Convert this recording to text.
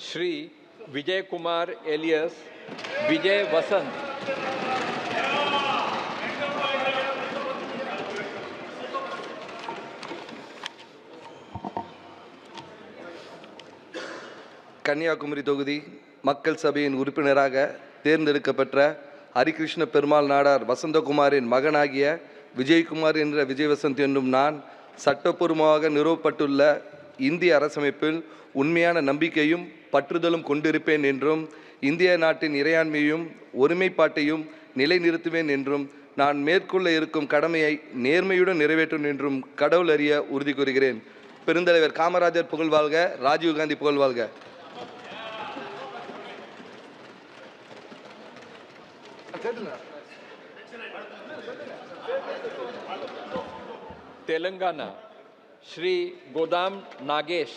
Shri Vijay Kumar alias Vijay Vasanth Kanniyakumari தொகுதி மக்கள் சபையின் உறுப்பினராக தேர்ந்தெடுக்கப்பட்ட ஹரிகிருஷ்ண பெருமாள் நாடார் வசந்தகுமாரின் மகனாகிய விஜயகுமார் என்ற விஜயவசந்த் என்னும் நான் சட்டப்பூர்வமாக நிறுவப்பட்டுள்ள இந்திய அரசமைப்பில் உண்மையான நம்பிக்கையும் பற்றுதலும் கொண்டிருப்பேன் என்றும் இந்திய நாட்டின் இறையாண்மையும் ஒருமைப்பாட்டையும் நிலைநிறுத்துவேன் என்றும் நான் மேற்கொள்ள இருக்கும் கடமையை நேர்மையுடன் நிறைவேற்றும் என்றும் கடவுள் அறிய உறுதி கூறுகிறேன் பெருந்தலைவர் காமராஜர் புகழ்வாழ்க ராஜீவ்காந்தி புகழ்வாழ்க तेलंगाना श्री गोदाम नागेश